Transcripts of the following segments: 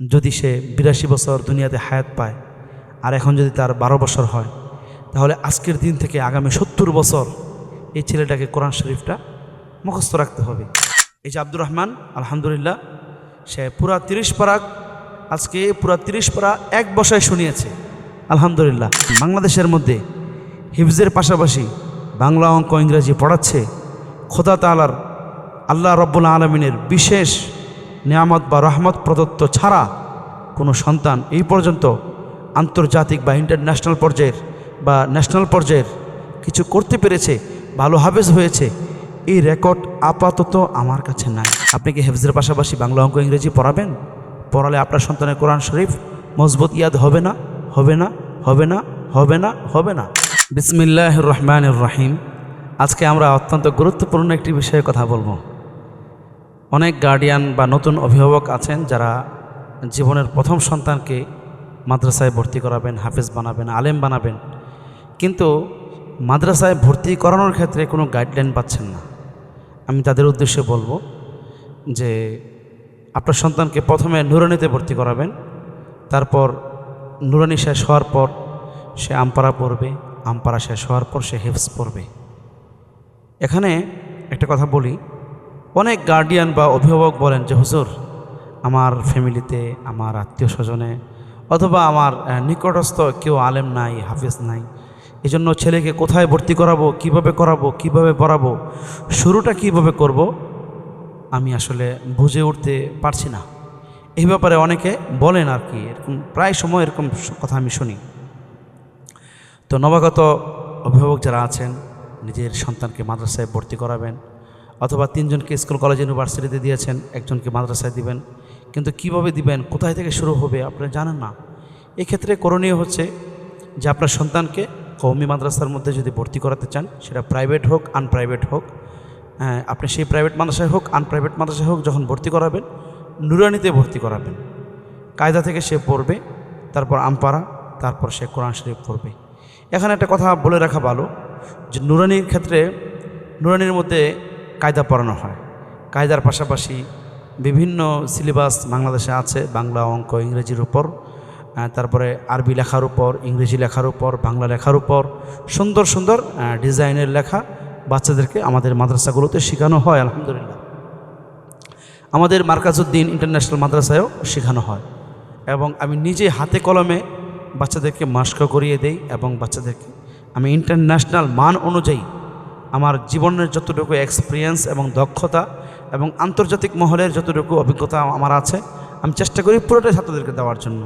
যদি সে বিরাশি বছর দুনিয়াতে হায়াত পায়, আর এখন যদি তার বারো বছর হয়, তাহলে আজকের দিন থেকে আগামী সত্তর বছর এই ছেলেটাকে কোরআন শরীফটা মুখস্থ রাখতে হবে। এই যে আব্দুর রহমান, আলহামদুলিল্লাহ, সে পুরা তিরিশ পারাক আজকে পুরা তিরিশ পারা এক বসায় শুনিয়েছে। আলহামদুলিল্লাহ, বাংলাদেশের মধ্যে হিফজের পাশাপাশি বাংলা অঙ্ক ইংরেজি পড়াচ্ছে। খোদা তালার আল্লাহ রব্বুল আলমিনের বিশেষ নিয়ামত বা রহমত প্রদত্ত ছাড়া কোনো সন্তান এই পর্যন্ত আন্তর্জাতিক বা ইন্টারন্যাশনাল পর্যায়ের বা ন্যাশনাল পর্যায়ের কিছু করতে পেরেছে, ভালো হাফেজ হয়েছে, এই রেকর্ড আপাতত আমার কাছে নাই। আপনি কি হেফজের পাশাপাশি বাংলা অঙ্ক ইংরেজি পড়াবেন? পড়ালে আপনার সন্তানের কোরআন শরীফ মজবুত ইয়াদ হবে না হবে না হবে না হবে না হবে না। বিসমিল্লাহ রহমান রহিম। আজকে আমরা অত্যন্ত গুরুত্বপূর্ণ একটি বিষয়ে কথা বলব। অনেক গার্ডিয়ান বা নতুন অভিভাবক আছেন যারা জীবনের প্রথম সন্তানকে মাদ্রাসায় ভর্তি করাবেন, হাফেজ বানাবেন, আলেম বানাবেন। কিন্তু মাদ্রাসায় ভর্তি করানোর ক্ষেত্রে কোনো গাইডলাইন পাচ্ছেন না। আমি তাদের উদ্দেশ্যে বলব যে আপনার সন্তানকে প্রথমে নুরানিতে ভর্তি করাবেন, তারপর নুরানি শেষ হওয়ার পর সে আমপারা পড়বে আমপারা শেষ হওয়ার পর সে হেফস পড়বে। এখানে একটা কথা বলি অনেক গার্ডিয়ান বা অভিভাবক বলেন যে, হুজুর, আমার ফ্যামিলিতে আমার আত্মীয় স্বজনে অথবা আমার নিকটস্থ কেউ আলেম নাই, হাফিজ নাই এই জন্য ছেলেকে কোথায় ভর্তি করাবো, কীভাবে করাবো, কীভাবে পড়াবো, শুরুটা কীভাবে করব? আমি আসলে বুঝে উঠতে পারছি না। এই ব্যাপারে অনেকে বলেন আর কি এরকম প্রায় সময় এরকম কথা আমি শুনি। তো নবাগত অভিভাবক যারা আছেন, নিজের সন্তানকে মাদ্রাসায় ভর্তি করাবেন অথবা তিনজনকে স্কুল কলেজ ইউনিভার্সিটিতে দিয়েছেন একজনকে মাদ্রাসায় দিবেন। কিন্তু কীভাবে দিবেন কোথায় থেকে শুরু হবে আপনারা জানেন না। এক্ষেত্রে করণীয় হচ্ছে যে আপনার সন্তানকে কৌমি মাদ্রাসার মধ্যে যদি ভর্তি করাতে চান সেটা প্রাইভেট হোক আনপ্রাইভেট হোক হ্যাঁ, আপনি সেই প্রাইভেট মাদ্রাসায় হোক আনপ্রাইভেট মাদ্রাসায় হোক যখন ভর্তি করাবেন নুরানিতে ভর্তি করাবেন। কায়দা থেকে সে পড়বে তারপর আমপারা তারপর সে কোরআন শরীফ পড়বে। এখানে একটা কথা বলে রাখা ভালো যে নুরানির ক্ষেত্রে নুরানির মধ্যে কায়দা পড়ানো হয়। কায়দার পাশাপাশি বিভিন্ন সিলেবাস বাংলাদেশে আছে, বাংলা অঙ্ক, ইংরেজির উপর তারপরে আরবি লেখার উপর, ইংরেজি লেখার উপর, বাংলা লেখার উপর, সুন্দর সুন্দর ডিজাইনের লেখা বাচ্চাদেরকে আমাদের মাদ্রাসাগুলোতে শেখানো হয়, আলহামদুলিল্লাহ। আমাদের মার্কাজউদ্দিন ইন্টারন্যাশনাল মাদ্রাসায়ও শেখানো হয় এবং আমি নিজে হাতে কলমে বাচ্চাদেরকে মাস্ক করিয়ে দেই এবং বাচ্চাদেরকে আমি ইন্টারন্যাশনাল মান অনুযায়ী আমার জীবনের যতটুকু এক্সপিরিয়েন্স এবং দক্ষতা এবং আন্তর্জাতিক মহলের যতটুকু অভিজ্ঞতা আমার আছে আমি চেষ্টা করি পুরোটাই ছাত্রদেরকে দেওয়ার জন্য।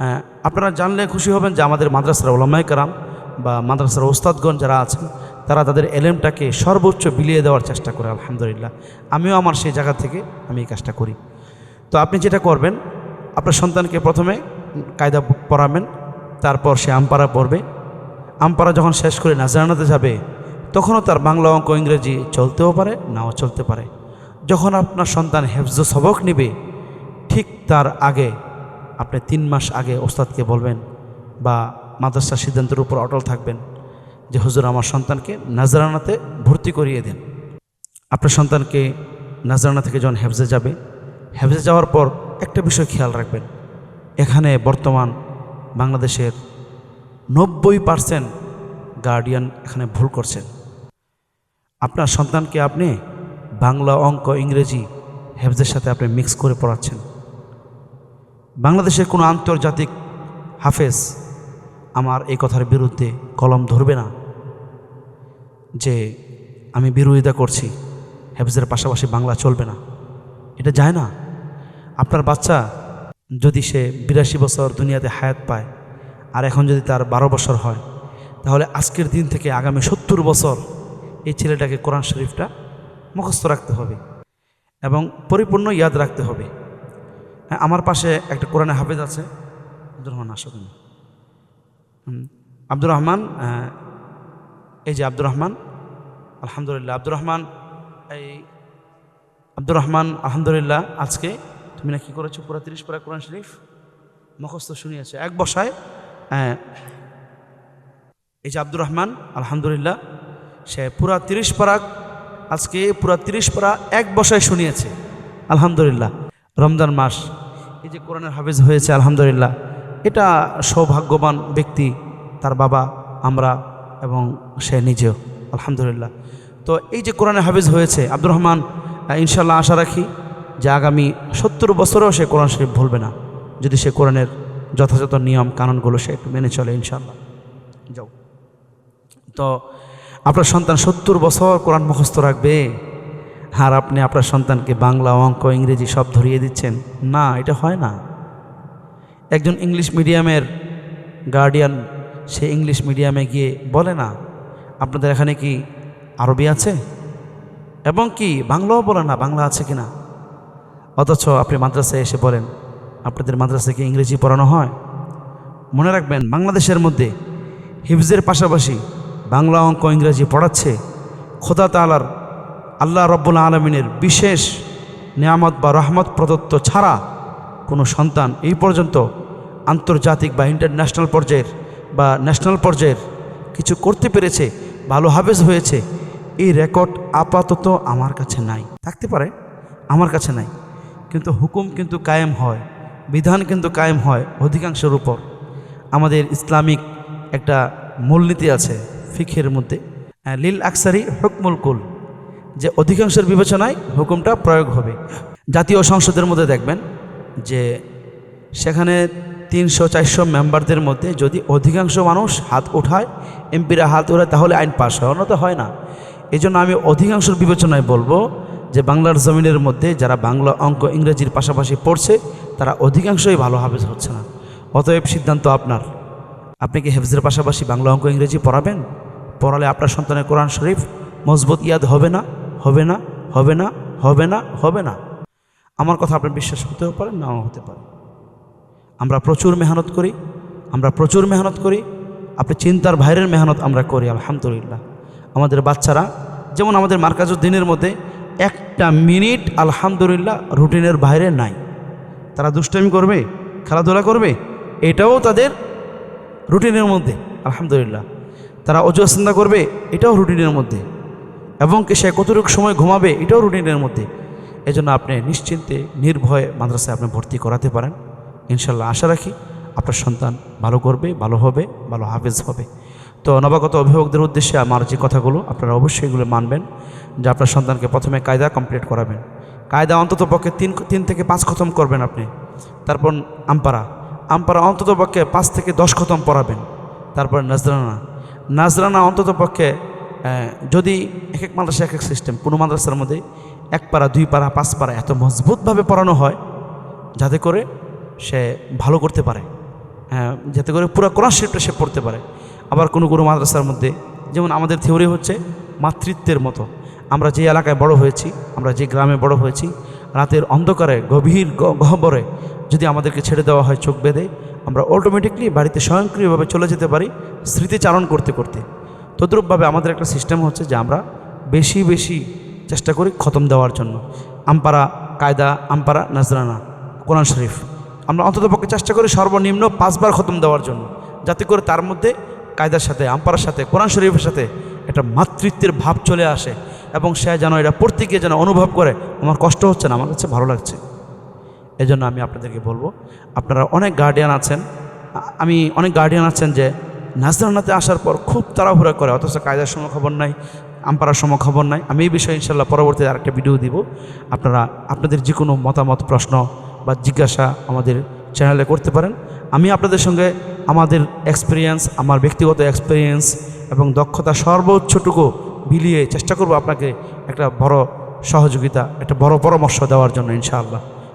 হ্যাঁ, আপনারা জানলে খুশি হবেন যে আমাদের মাদ্রাসার ওলামাই কারাম বা মাদ্রাসার ওস্তাদগণ যারা আছেন তারা তাদের এলেমটাকে সর্বোচ্চ বিলিয়ে দেওয়ার চেষ্টা করে আলহামদুলিল্লাহ। আমিও আমার সেই জায়গা থেকে আমি এই কাজটা করি। তো আপনি যেটা করবেন আপনার সন্তানকে প্রথমে কায়দা পড়াবেন তারপর সে আমপারা পড়বে। আমপারা যখন শেষ করে নাজারানাতে যাবে তখনও তার বাংলা অঙ্ক ইংরেজি চলতেও পারে, নাও চলতে পারে। যখন আপনার সন্তান হেফজ সবক নিবে, ঠিক তার আগে, আপনি তিন মাস আগে ওস্তাদকে বলবেন বা মাদ্রাসার সিদ্ধান্তের উপর অটল থাকবেন যে, হুজুর, আমার সন্তানকে নাজরানাতে ভর্তি করিয়ে দেন। আপনার সন্তানকে নাজরানা থেকে যখন হেফজে যাবে, হেফজে যাওয়ার পর একটা বিষয় খেয়াল রাখবেন। এখানে বর্তমান বাংলাদেশের নব্বই পার্সেন্ট গার্ডিয়ান এখানে ভুল করছেন। আপনার সন্তানকে আপনি বাংলা অঙ্ক, ইংরেজি, হেফজের সাথে আপনি মিক্স করে পড়াচ্ছেন। বাংলাদেশের কোনো আন্তর্জাতিক হাফেজ আমার এই কথার বিরুদ্ধে কলম ধরবে না যে আমি বিরোধিতা করছি, হেফজের পাশাপাশি বাংলা চলবে না। এটা যায় না। আপনার বাচ্চা যদি সে বিরাশি বছর দুনিয়াতে হায়াত পায় আর এখন যদি তার বারো বছর হয়, তাহলে আজকের দিন থেকে আগামী সত্তর বছর এই ছেলেটাকে কোরআন শরীফটা মুখস্থ রাখতে হবে এবং পরিপূর্ণ ইয়াদ রাখতে হবে। হ্যাঁ আমার পাশে একটা কোরআনে হাফেজ আছে। আব্দুর রহমান আসো তুমি। আব্দুর রহমান এই যে আব্দুর রহমান আলহামদুলিল্লাহ। আব্দুর রহমান এই আব্দুর রহমান আলহামদুলিল্লাহ আজকে তুমি না কি করেছ পুরো তিরিশ পারা কোরআন শরীফ? মুখস্থ শুনিয়েছে। এক বসায় হ্যাঁ, এই যে আব্দুর রহমান আলহামদুলিল্লাহ সে পুরা তিরিশ পারা, আজকে পুরা তিরিশ পারা এক বসায় শুনিয়েছে। আলহামদুলিল্লাহ, রমজান মাস, এই যে কোরআনের হাফেজ হয়েছে, আলহামদুলিল্লাহ। এটা সৌভাগ্যবান ব্যক্তি, তার বাবা, আমরা এবং সে নিজেও, আলহামদুলিল্লাহ। তো এই যে কোরআনের হাফেজ হয়েছে, আব্দুর রহমান ইনশাল্লাহ আশা রাখি যে আগামী সত্তর বছরেও সে কোরআন শরীফ ভুলবে না। যদি সে কোরআনের যথাযথ নিয়ম, কানুনগুলো সে একটু মেনে চলে ইনশাল্লাহ যাও। তো আপনার সন্তান সত্তর বছর কোরআন মুখস্থ রাখবে। আর আপনি আপনার সন্তানকে বাংলা অঙ্ক, ইংরেজি সব ধরিয়ে দিচ্ছেন। না, এটা হয় না। একজন ইংলিশ মিডিয়ামের গার্ডিয়ান সে ইংলিশ মিডিয়ামে গিয়ে বলে না, আপনাদের এখানে কি আরবি আছে? এবং কি, বাংলাও বলে না, বাংলা আছে কি না অথচ আপনি মাদ্রাসায় এসে বলেন, আপনাদের মাদ্রাসায় কি ইংরেজি পড়ানো হয়? মনে রাখবেন, বাংলাদেশের মধ্যে হিফজের পাশাপাশি বাংলা অঙ্ক ইংরেজি পড়াচ্ছে, খোদা তালার আল্লাহ রব্বুল আলমিনের বিশেষ নিয়ামত বা রহমত প্রদত্ত ছাড়া কোনো সন্তান এই পর্যন্ত আন্তর্জাতিক বা ইন্টারন্যাশনাল পর্যায়ের বা ন্যাশনাল পর্যায়ের কিছু করতে পেরেছে, ভালো হাফেজ হয়েছে, এই রেকর্ড আপাতত আমার কাছে নাই। থাকতে পারে, আমার কাছে নাই, কিন্তু হুকুম কিন্তু কায়েম হয়, বিধান কিন্তু কায়েম হয় অধিকাংশের উপর। আমাদের ইসলামিক একটা মূলনীতি আছে ফিখের মধ্যে লিল আকসারি হুকমুল কুল, যে অধিকাংশের বিবেচনায় হুকুমটা প্রয়োগ হবে। জাতীয় সংসদের মধ্যে দেখবেন যে সেখানে তিনশো, চারশো মেম্বারদের মধ্যে যদি অধিকাংশ মানুষ হাত ওঠায় এমপিরা হাত ওঠায় তাহলে আইন পাশ হয়, অন্যথা হয় না। এই জন্য আমি অধিকাংশের বিবেচনায় বলব যে বাংলার জমিনের মধ্যে যারা বাংলা অঙ্ক ইংরেজির পাশাপাশি পড়ছে, তারা অধিকাংশই ভালো হাফেজ হচ্ছে না। অতএব সিদ্ধান্ত আপনার। আপনি কি হেফজের পাশাপাশি বাংলা অঙ্ক ইংরেজি পড়াবেন? পড়ালে আপনার সন্তানের কোরআন শরীফ মজবুত ইয়াদ হবে না হবে না হবে না হবে না হবে না। আমার কথা আপনার বিশ্বাস হতেও পারে নাও হতে পারে আমরা প্রচুর মেহনত করি, আমরা প্রচুর মেহনত করি, আপনি চিন্তার বাইরের মেহনত আমরা করি, আলহামদুলিল্লাহ। আমাদের বাচ্চারা, যেমন আমাদের মার্কাজুদ্দিনের মধ্যে একটা মিনিট, আলহামদুলিল্লাহ, রুটিনের বাইরে নাই। তারা দুষ্টামি করবে, খেলাধুলা করবে, এটাও তাদের রুটিনের মধ্যে, আলহামদুলিল্লাহ। তারা অজুসন্দা করবে, এটাও রুটিনের মধ্যে। এবং কি সে কতটুকু সময় ঘুমাবে, এটাও রুটিনের মধ্যে। এজন্য আপনি নিশ্চিন্তে, নির্ভয়ে মাদ্রাসায় আপনি ভর্তি করাতে পারেন। ইনশাল্লাহ আশা রাখি আপনার সন্তান ভালো করবে, ভালো হবে, ভালো হাফেজ হবে। তো নবাগত অভিভাবকদের উদ্দেশ্যে আমার যে কথাগুলো, আপনারা অবশ্যই এগুলো মানবেন, যে আপনার সন্তানকে প্রথমে কায়দা কমপ্লিট করাবেন। কায়দা অন্তত পক্ষে তিন তিন থেকে পাঁচ খতম করবেন আপনি। তারপর আমপারা। আমপারা অন্তত পক্ষে পাঁচ থেকে দশ খতম পড়াবেন। তারপর নাজরানা। নাজরানা অন্তত পক্ষে যদি এক এক মাদ্রাসা এক এক সিস্টেম কোনো মাদ্রাসার মধ্যে এক পারা দুই পারা পাঁচ পারা এত মজবুতভাবে পড়ানো হয়, যাতে করে সে ভালো করতে পারে। হ্যাঁ যাতে করে পুরো কোরআন শরীফটা সে পড়তে পারে। আবার কোনো কোনো মাদ্রাসার মধ্যে, যেমন আমাদের থিওরি হচ্ছে মাতৃত্বের মতো। আমরা যে এলাকায় বড় হয়েছি, আমরা যে গ্রামে বড় হয়েছি, রাতের অন্ধকারে, গভীর গহ্বরে যদি আমাদেরকে ছেড়ে দেওয়া হয় চোখ বেঁধে আমরা অটোমেটিকলি বাড়িতে স্বয়ংক্রিয়ভাবে চলে যেতে পারি স্মৃতিচারণ করতে করতে। তদ্রূপভাবে আমাদের একটা সিস্টেম হচ্ছে যে আমরা বেশি বেশি চেষ্টা করি খতম দেওয়ার জন্য। আমপারা কায়দা আমপারা নাজরানা, কোরআন শরীফ। আমরা অন্ততপক্ষে চেষ্টা করি সর্বনিম্ন পাঁচবার খতম দেওয়ার জন্য, যাতে করে তার মধ্যে কায়দার সাথে আম্পারার সাথে, কোরআন শরীফের সাথে একটা মাতৃত্বের ভাব চলে আসে এবং সে যেন এটা পড়তে গিয়ে যেন অনুভব করে, আমার কষ্ট হচ্ছে না, আমার কাছে ভালো লাগছে। এজন্য আমি আপনাদেরকে বলব, আপনারা অনেক গার্ডিয়ান আছেন। আমি অনেক গার্ডিয়ান আছেন যে নাজরানাতে আসার পর খুব তাড়াহুড়া করে, অথচ কায়দার সময় খবর নাই, আম্পারার সময় খবর নাই। আমি এই বিষয়ে ইনশাল্লাহ পরবর্তীতে আরেকটা ভিডিও দিব। আপনারা, আপনাদের যে কোনো মতামত, প্রশ্ন বা জিজ্ঞাসা আমাদের চ্যানেলে করতে পারেন। আমি আপনাদের সঙ্গে আমাদের এক্সপিরিয়েন্স আমার ব্যক্তিগত এক্সপিরিয়েন্স এবং দক্ষতা সর্বোচ্চটুকু বিলিয়ে চেষ্টা করব আপনাকে একটা বড় সহযোগিতা, একটা বড় পরামর্শ দেওয়ার জন্য ইনশাআল্লাহ।